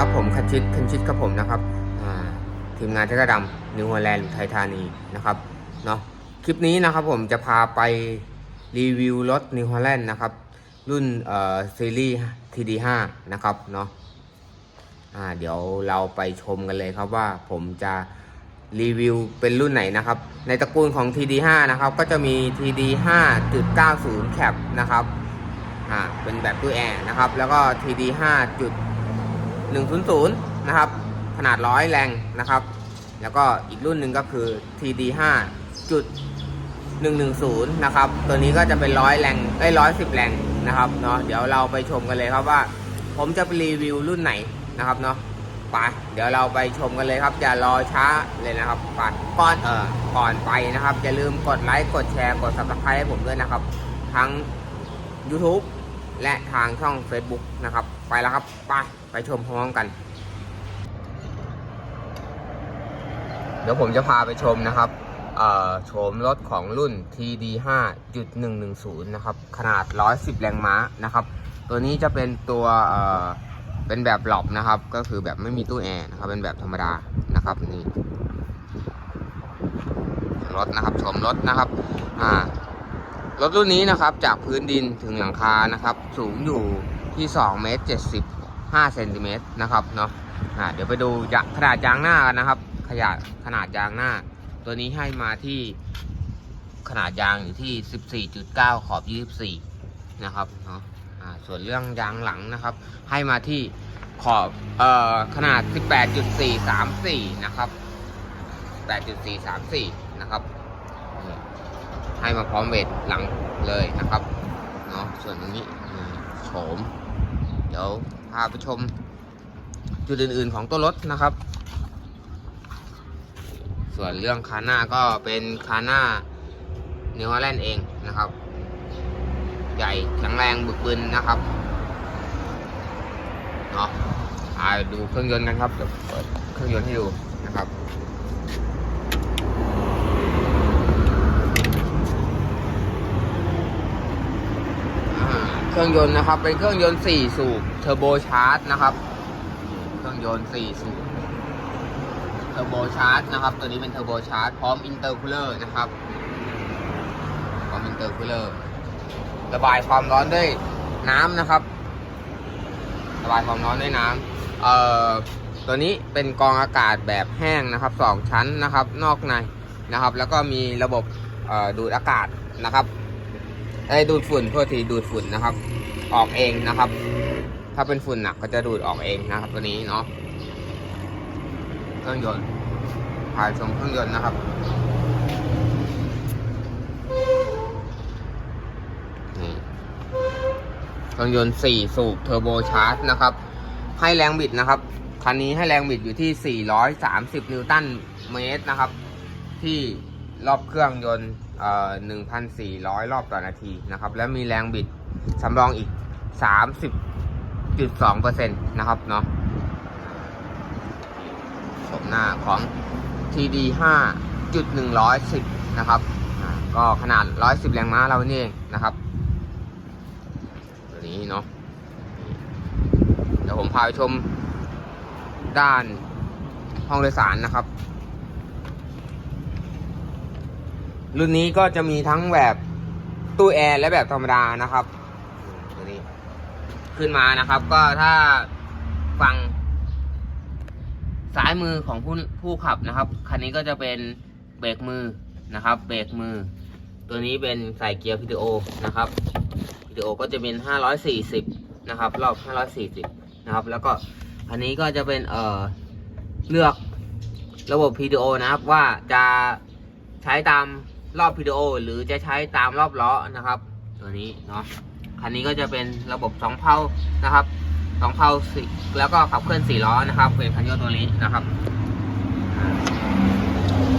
ับผมคชิตคันชิตครับผมนะครับทีมงานเทกรดำนิวฮอลแลนด์หรือไทยธานีนะครับเนาะคลิปนี้นะครับผมจะพาไปรีวิวรถนิวฮอลแลนด์นะครับ รุ่นเอ่อซีรีส์ทีดีห้านะครับเนาะอ่าเดี๋ยวเราไปชมกันเลยครับว่าผมจะรีวิวเป็นรุ่นไหนนะครับ ในตระกูลของ TD5 นะครับ ก็จะมี TD5 9 0 Cap นะครับอ่าเป็นแบบตู้แอร์นะครับ แล้วก็ TD5 5 100 นะครับ ขนาดร้อยแรงนะครับ แล้วก็อีกรุ่นหนึ่งก็คือ TD5 จุด110 นะครับ ตัวนี้ก็จะเป็นร้อยแรงได้ร้อยสิบแรงนะครับเนาะเดี๋ยวเราไปชมกันเลยครับว่า ผมจะไปรีวิวรุ่นไหนนะครับเนาะไปเดี๋ยวเราไปชมกันเลยครับอย่ารอช้าเลยนะครับไปก่อนเออก่อนไปนะครับอย่าลืมกดไลค์กดแชร์กดซับสไครต์ให้ผมด้วยนะครับ ทั้ง YouTube และทางช่อง Facebook นะครับ ไปแล้วครับ ไป ไปชมพร้อมกัน เดี๋ยวผมจะพาไปชมนะครับโฉมรถของรุ่น TD 5.110 นะครับ ขนาด 110 แรงม้านะครับ ตัวนี้จะเป็นตัวเเป็นแบบหลอบนะครับ ก็คือแบบไม่มีตู้แอร์นะครับ เป็นแบบธรรมดานะครับนี่รถนะครับชมรถนะครับ อ่า รถรุ่นนี้นะครับจากพื้นดินถึงหลังคานะครับ สูงอยู่ที่2เมตร75เซนติเมตรนะครับเนาะเดี๋ยวไปดูขนาดยางหน้ากันนะครับขยะขนาดยางหน้า ตัวนี้ให้มาที่ขนาดยางอยู่ที่ 14.9 ขอบ 24 นะครับเนาะส่วนเรื่องยางหลังนะครับ ให้มาที่ขอบเอ่อขนาด 18.434 นะครับ 8.434นะครับนี่ ให้มาพร้อมเวทหลังเลยนะครับเนาะส่วนตรงนี้โฉมเดี๋ยวพาไปชม จุดอื่นๆของตัวรถนะครับ ส่วนเรื่องคาหน้าก็เป็นคาหน้านิวฮอลแลนด์เองนะครับ ใหญ่แข็งแรงบึกบึนนะครับเนาะอ่าดูเครื่องยนต์กันครับเดี๋ยวเปิดเครื่องยนต์ให้ดูนะครับ อ่า เครื่องยนต์นะครับ เป็นเครื่องยนต์4สูบเทอร์โบชาร์จนะครับ เครื่องยนต์4สูบเทอร์โบชาร์จนะครับ ตัวนี้เป็นเทอร์โบชาร์จพร้อมอินเตอร์คูลเลอร์นะครับพร้อมอินเตอร์คูลเลอร์ระบายความร้อนด้วยน้ำนะครับ ระบายความร้อนด้วยน้ำเอ่อตัวนี้เป็นกรองอากาศแบบแห้งนะครับสองชั้นนะครับ นอกในนะครับ แล้วก็มีระบบดูดอากาศนะครับ ไอ้ดูดฝุ่นโทษทีดูดฝุ่นนะครับ ออกเองนะครับ ถ้าเป็นฝุ่นหนักก็จะดูดออกเองนะครับตัวนี้เนาะเครื่องยนต์พายชมเครื่องยนต์นะครับนี่เครื่องยนต์4สูบเทอร์โบชาร์จนะครับ ให้แรงบิดนะครับคันนี้ให้แรงบิดอยู่ที่ 430 นิวตันเมตรนะครับ ที่ รอบเครื่องยนต์เอ่อ1,400 รอบต่อนาทีนะครับ และมีแรงบิดสำรองอีก 30.2%นะครับเนาะชมหน้าของ TD 5.110 นะครับ ก็ขนาด 110 แรงม้าเรานี่เองนะครับ ตัวนี้เนาะ เดี๋ยวผมพาไปชมด้านห้องโดยสารนะครับ รุ่นนี้ก็จะมีทั้งแบบตู้แอร์และแบบธรรมดานะครับตัวนี้ขึ้นมานะครับ ก็ถ้าฝั่งซ้ายมือของผู้ผู้ขับนะครับ คันนี้ก็จะเป็นเบรกมือนะครับ เบรกมือ ตัวนี้เป็นใส่เกียร์วิดีโอนะครับวิดีโอก็จะเป็น 540 นะครับ รอบ 540 นะครับ แล้วก็อันนี้ก็จะเป็นเอ่อเลือกระบบ PDO นะครับว่าจะใช้ตาม รอบ PDO หรือจะใช้ตามรอบล้อนะครับ ตัวนี้เนาะคันนี้ก็จะเป็นระบบสองเพลานะครับสองเพลาสี่แล้วก็ขับเคลื่อนสี่ล้อนะครับเป็นคันโยกตัวนี้นะครับ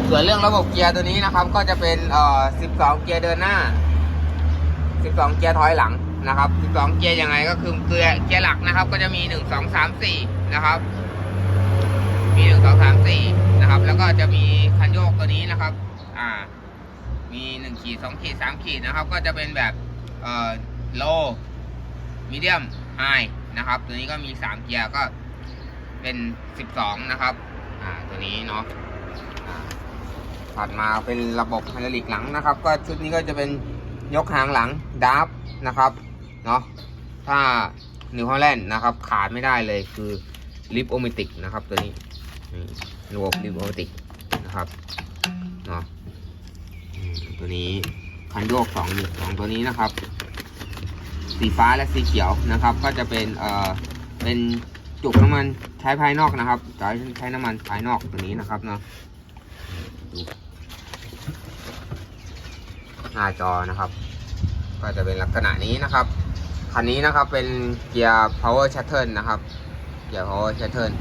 ส่วนเรื่องระบบเกียร์ตัวนี้นะครับ ก็จะเป็นเอ่อ12 เกียร์เดินหน้า 12 เกียร์ถอยหลังนะครับ 12 เกียร์ยังไงก็คือเกียร์เกียร์หลักนะครับ ก็จะมี 1 2 3 4 นะครับ มี 1 2 3 4 นะครับ แล้วก็จะมีคันโยกตัวนี้นะครับ อ่า มี1ขีด2ขีด3ขีดนะครับ ก็จะเป็นแบบเอ่อ low medium high นะครับ ตัวนี้ก็มี 3 เกียร์ก็เป็นสิบสองนะครับ อ่า ตัวนี้เนาะอ่าถัดมาเป็นระบบไฮดรอลิกหลังนะครับ ก็ชุดนี้ก็จะเป็นยกหางหลังดับนะครับ เนาะถ้านิวฮอลแลนด์นะครับ ขาดไม่ได้เลยคือลิฟโอเมติกนะครับ ตัวนี้ระบบลิฟโอเมติกนะครับ เนาะ ตัวนี้คันโยกสองสองตัวนี้นะครับ สีฟ้าและสีเขียวนะครับ ก็จะเป็นเอ่อเป็นจุกน้ำมันใช้ภายนอกนะครับใช้ใช้น้ำมันภายนอกตัวนี้นะครับเนาะหน้าจอนะครับ ก็จะเป็นลักษณะนี้นะครับคันนี้นะครับเป็นเกียร์ power shuttle นะครับเกียร์ power shuttle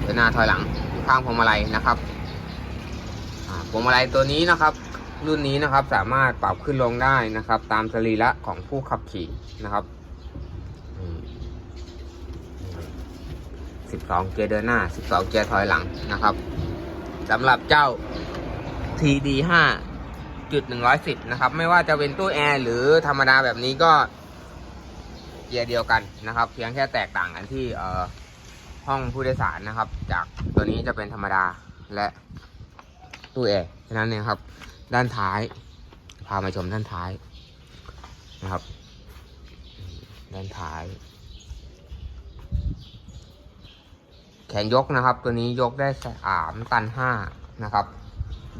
เดินหน้าถอยหลังข้างพวงมาลัยนะครับ พวงมาลัยตัวนี้นะครับ รุ่นนี้นะครับสามารถปรับขึ้นลงได้นะครับ ตามสรีระของผู้ขับขี่นะครับสิบสองเกียร์เดินหน้าสิบสองเกียร์ถอยหลังนะครับสำหรับเจ้า TD ห้าจุดหนึ่งร้อยสิบนะครับ ไม่ว่าจะเป็นตู้แอร์หรือธรรมดาแบบนี้ก็เกียร์เดียวกันนะครับ เพียงแค่แตกต่างกันที่ห้องผู้โดยสารนะครับ จากตัวนี้จะเป็นธรรมดาและ ตู้แอร์แค่นั้นเองครับ ด้านท้าย พามาชมด้านท้ายนะครับ ด้านท้าย แขนยกนะครับ ตัวนี้ยกได้สามตันห้านะครับ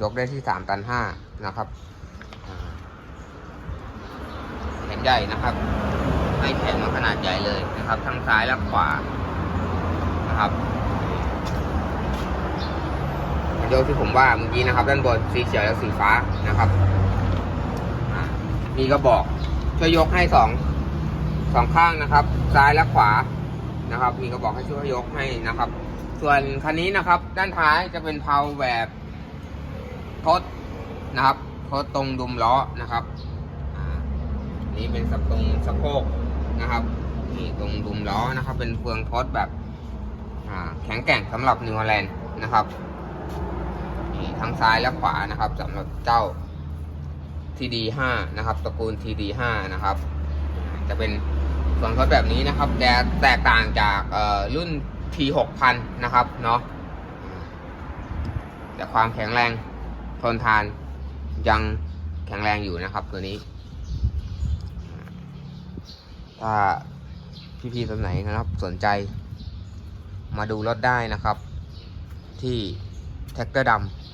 ยกได้ที่สามตันห้านะครับแขนใหญ่นะครับ ให้แขนมาขนาดใหญ่เลยนะครับ ทั้งซ้ายและขวานะครับ โยกที่ผมว่าเมื่อกี้นะครับ ด้านบนสีเขียวและสีฟ้านะครับมีกระบอกช่วยยกให้สองสองข้างนะครับ ซ้ายและขวานะครับ มีกระบอกให้ช่วยยกให้นะครับ ส่วนคันนี้นะครับ ด้านท้ายจะเป็นเพลาแบบทดนะครับทดตรงดุมล้อนะครับนี่เป็นสับตรงสะโพกนะครับนี่ตรงดุมล้อนะครับ เป็นเฟืองทดแบบแข็งแกร่งสำหรับนิวฮอลแลนด์นะครับ ทั้งซ้ายและขวานะครับสำหรับเจ้า TD5 นะครับตระกูล TD5 นะครับ จะเป็นส่วนทดแบบนี้นะครับแต่แตกต่างจากรุ่น T6000 นะครับเนาะแต่ความแข็งแรงทนทานยังแข็งแรงอยู่นะครับตัวนี้ ถ้าพี่ๆคนไหนนะครับสนใจมาดูรถได้นะครับ ที่แท็กเตอร์ดำ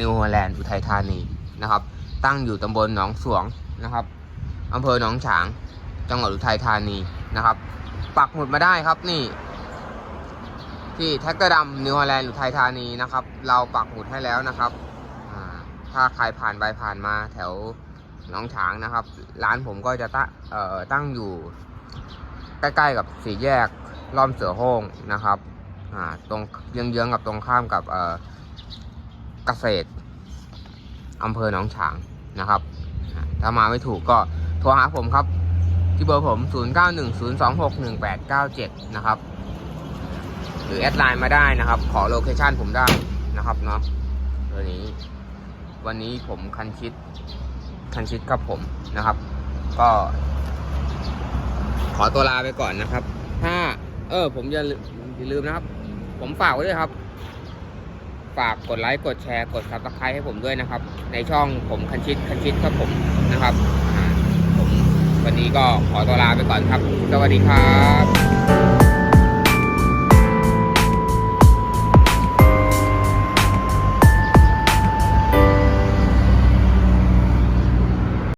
นิวฮอลแลนด์อุทัยธานีนะครับ ตั้งอยู่ตำบลหนองสวงนะครับอำเภอหนองฉาง จังหวัดอุทัยธานีนะครับ ปักหมุดมาได้ครับนี่ ที่แท็กเตอร์ดำนิวฮอลแลนด์อุทัยธานีนะครับ เราปักหมุดให้แล้วนะครับถ้าใครผ่านไปผ่านมาแถวหนองฉางนะครับ ร้านผมก็จะตั้งเอ่อตั้งอยู่ใกล้ๆกับสี่แยกล้อมเสือโฮ่งนะครับตรงเยื้องๆกับตรงข้ามกับ เกษตรอำเภอหนองฉางนะครับ ถ้ามาไม่ถูกก็โทรหาผมครับ ที่เบอร์ผม 0910261897 นะครับ หรือแอดไลน์มาได้นะครับ ขอโลเคชันผมได้นะครับเนาะตัวนี้ วันนี้ผมคันชิด คันชิดครับผมนะครับ ก็ ขอตัวลาไปก่อนนะครับ ถ้า เออ ผมอย่าลืมอย่าลืมนะครับ ผมฝากไว้ด้วยครับ ฝากกดไลค์กดแชร์กด subscribe ให้ผมด้วยนะครับ ในช่องผมคันชิตคันชิตครับผมนะครับผมวันนี้ก็ขอตัวลาไปก่อนครับ สวัสดีครับ